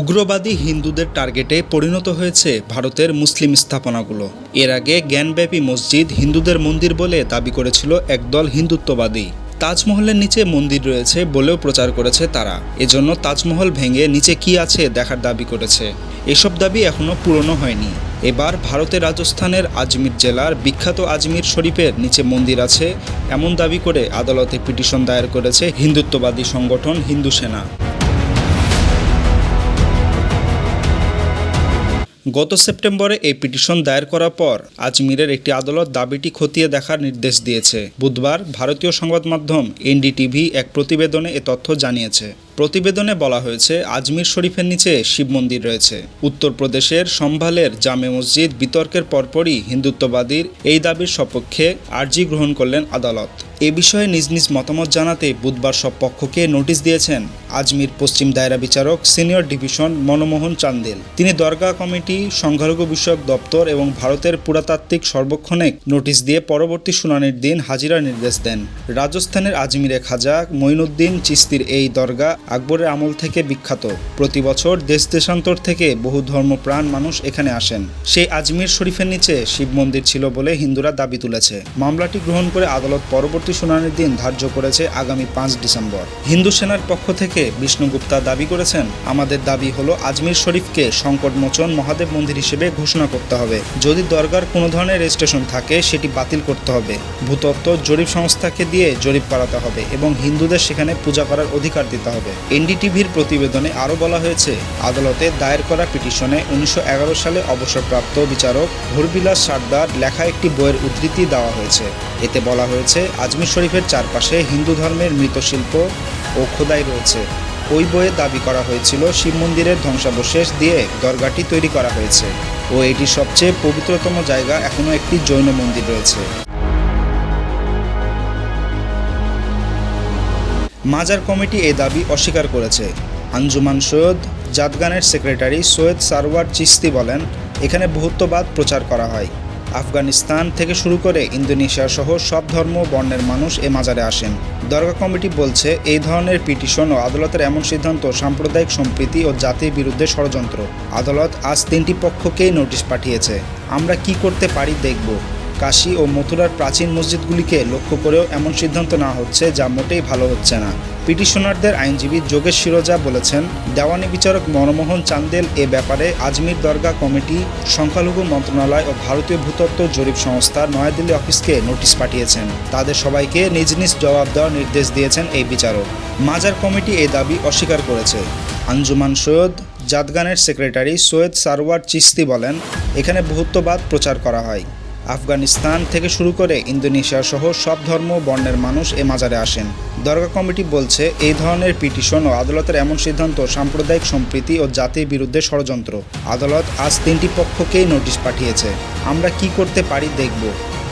উগ্রবাদী হিন্দুদের টার্গেটে পরিণত হয়েছে ভারতের মুসলিম স্থাপনাগুলো। এর আগে জ্ঞানব্যাপী মসজিদ হিন্দুদের মন্দির বলে দাবি করেছিল একদল হিন্দুত্ববাদী। তাজমহলের নিচে মন্দির রয়েছে বলেও প্রচার করেছে তারা। এজন্য তাজমহল ভেঙে নিচে কি আছে দেখার দাবি করেছে। এসব দাবি এখনও পূরণও হয়নি। এবার ভারতের রাজস্থানের আজমির জেলার বিখ্যাত আজমির শরীফের নিচে মন্দির আছে। এমন দাবি করে আদালতে পিটিশন দায়ের করেছে হিন্দুত্ববাদী সংগঠন হিন্দু সেনা। গত সেপ্টেম্বরে এই পিটিশন দায়ের করার পর আজমিরের একটি আদালত দাবিটি খতিয়ে দেখার নির্দেশ দিয়েছে। বুধবার ভারতীয় সংবাদ মাধ্যম এনডিটিভি এক প্রতিবেদনে এ তথ্য জানিয়েছে। প্রতিবেদনে বলা হয়েছে, আজমির শরীফের নিচে শিব মন্দির রয়েছে। উত্তরপ্রদেশের সম্ভালের জামে মসজিদ বিতর্কের পরপরই হিন্দুত্ববাদীর এই দাবির সপক্ষে আর্জি গ্রহণ করলেন আদালত। এ বিষয়ে নিজ নিজ মতামত জানাতে বুধবার সব পক্ষকে নোটিশ দিয়েছেন আজমির পশ্চিম দায়রা বিচারক সিনিয়র ডিভিশন মনমোহন চান্দেল। তিনি দরগা কমিটি, সংখ্যালঘু বিষয়ক দপ্তর এবং ভারতের পুরাতাত্ত্বিক সর্বক্ষণিক নোটিশ দিয়ে পরবর্তী শুনানির দিন হাজিরার নির্দেশ দেন। রাজস্থানের আজমিরে খাজা মঈনুদ্দিন চিস্তির এই দরগা আকবরের আমল থেকে বিখ্যাত। প্রতি বছর দেশ দেশান্তর থেকে বহু ধর্মপ্রাণ মানুষ এখানে আসেন। সেই আজমির শরীফের নিচে শিব মন্দির ছিল বলে হিন্দুরা দাবি তুলেছে। মামলাটি গ্রহণ করে আদালত পরবর্তী শুনানির দিন ধার্য করেছে আগামী পাঁচ ডিসেম্বর। হিন্দু সেনার পক্ষ থেকে বিষ্ণু গুপ্তা দাবি করেছেন, আমাদের দাবি হলো আজমির শরীফকে সংকটমোচন মহাদেব মন্দির হিসেবে ঘোষণা করতে হবে। যদি দরগার কোনো ধরনের রেজিস্ট্রেশন থাকে, সেটি বাতিল করতে হবে। ভূতত্ত্ব, জরিপ সংস্থাকে দিয়ে জরিপ করাতে হবে এবং হিন্দুদের সেখানে পূজা করার অধিকার দিতে হবে। এনডিটিভির প্রতিবেদনে আরও বলা হয়েছে, আদালতে দায়ের করা পিটিশনে উনিশশো এগারো সালে অবসরপ্রাপ্ত বিচারক ভোরবিলাস সারদার লেখা একটি বইয়ের উদ্ধৃতি দেওয়া হয়েছে। এতে বলা হয়েছে, আজমির শরীফের চারপাশে হিন্দু ধর্মের মৃৎশিল্প ও খোদাই রয়েছে। ওই বইয়ে দাবি করা হয়েছিল, শিব মন্দিরের ধ্বংসাবশেষ দিয়ে দরগাটি তৈরি করা হয়েছে ও এটি সবচেয়ে পবিত্রতম জায়গা এখনও একটি জৈন মন্দির রয়েছে। মাজার কমিটি এই দাবি অস্বীকার করেছে। আঞ্জুমান সৈয়দ জাদগানের সেক্রেটারি সৈয়দ সারওয়ার চিস্তি বলেন, এখানে বহুত্ববাদ প্রচার করা হয়। আফগানিস্তান থেকে শুরু করে ইন্দোনেশিয়া সহ সব ধর্ম বর্ণের মানুষ এ মাজারে আসেন। দরগা কমিটি বলছে, এই ধরনের পিটিশন ও আদালতের এমন সিদ্ধান্ত সাম্প্রদায়িক সম্প্রীতি ও জাতির বিরুদ্ধে ষড়যন্ত্র। আদালত আজ তিনটি পক্ষকেই নোটিশ পাঠিয়েছে। আমরা কি করতে পারি দেখব। কাশী ও মথুরার প্রাচীন মসজিদগুলিকে লক্ষ্য করেও এমন সিদ্ধান্ত নেওয়া হচ্ছে যা মোটেই ভালো হচ্ছে না। পিটিশনারদের আইনজীবী যোগেশ শিরোজা বলেছেন, দেওয়ানি বিচারক মনমোহন চান্দেল এ ব্যাপারে আজমির দরগা কমিটি, সংখ্যালঘু মন্ত্রণালয় ও ভারতীয় ভূতত্ত্ব জরিপ সংস্থার নয়াদিল্লি অফিসকে নোটিশ পাঠিয়েছেন। তাদের সবাইকে নিজ নিজ জবাব দেওয়ার নির্দেশ দিয়েছেন এই বিচারক। মাজার কমিটি এই দাবি অস্বীকার করেছে। আঞ্জুমান সৈয়দ জাদগানের সেক্রেটারি সৈয়দ সারওয়ার চিস্তি বলেন, এখানে বহুত্ববাদ প্রচার করা হয়। আফগানিস্তান থেকে শুরু করে ইন্দোনেশিয়া সহ সব ধর্ম বর্ণের মানুষ এ মাজারে আসেন। দরগা কমিটি বলছে, এই ধরনের পিটিশন ও আদালতের এমন সিদ্ধান্ত সাম্প্রদায়িক সম্প্রীতি ও জাতির বিরুদ্ধে ষড়যন্ত্র। আদালত আজ তিনটি পক্ষকেই নোটিশ পাঠিয়েছে। আমরা কি করতে পারি দেখব।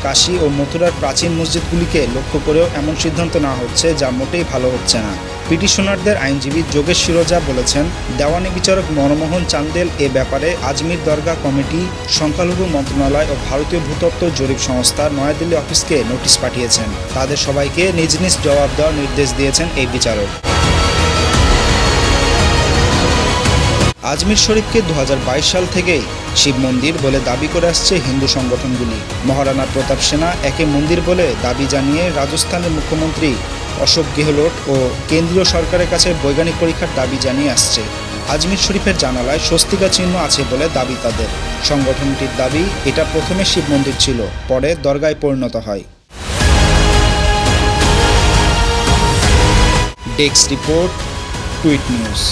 কাশী ও মথুরার প্রাচীন মসজিদগুলিকে লক্ষ্য করেও এমন সিদ্ধান্ত নেওয়া হচ্ছে যা মোটেই ভালো হচ্ছে না। পিটিশনারদের আইনজীবী যোগেশ শিরোজা বলেছেন, দেওয়ানি বিচারক মনমোহন চান্দেল এ ব্যাপারে আজমির দরগা কমিটি, সংখ্যালঘু মন্ত্রণালয় ও ভারতীয় ভূতত্ত্ব জরিপ সংস্থা নয়াদিল্লি অফিসকে নোটিশ পাঠিয়েছেন। তাদের সবাইকে নিজ নিজ জবাব দেওয়ার নির্দেশ দিয়েছেন এই বিচারক। আজমির শরীফকে দু হাজার বাইশ সাল থেকেই শিব মন্দির বলে দাবি করে আসছে হিন্দু সংগঠনগুলি। মহারানা প্রতাপ সেনা একে মন্দির বলে দাবি জানিয়ে রাজস্থানের মুখ্যমন্ত্রী অশোক গেহলোট ও কেন্দ্রীয় সরকারের কাছে বৈজ্ঞানিক পরীক্ষার দাবি জানিয়ে আসছে। আজমির শরীফের জানালায় স্বস্তিকা চিহ্ন আছে বলে দাবি তাদের। সংগঠনটির দাবি, এটা প্রথমে শিব মন্দির ছিল, পরে দরগায় পরিণত হয়। Desk report tweet news.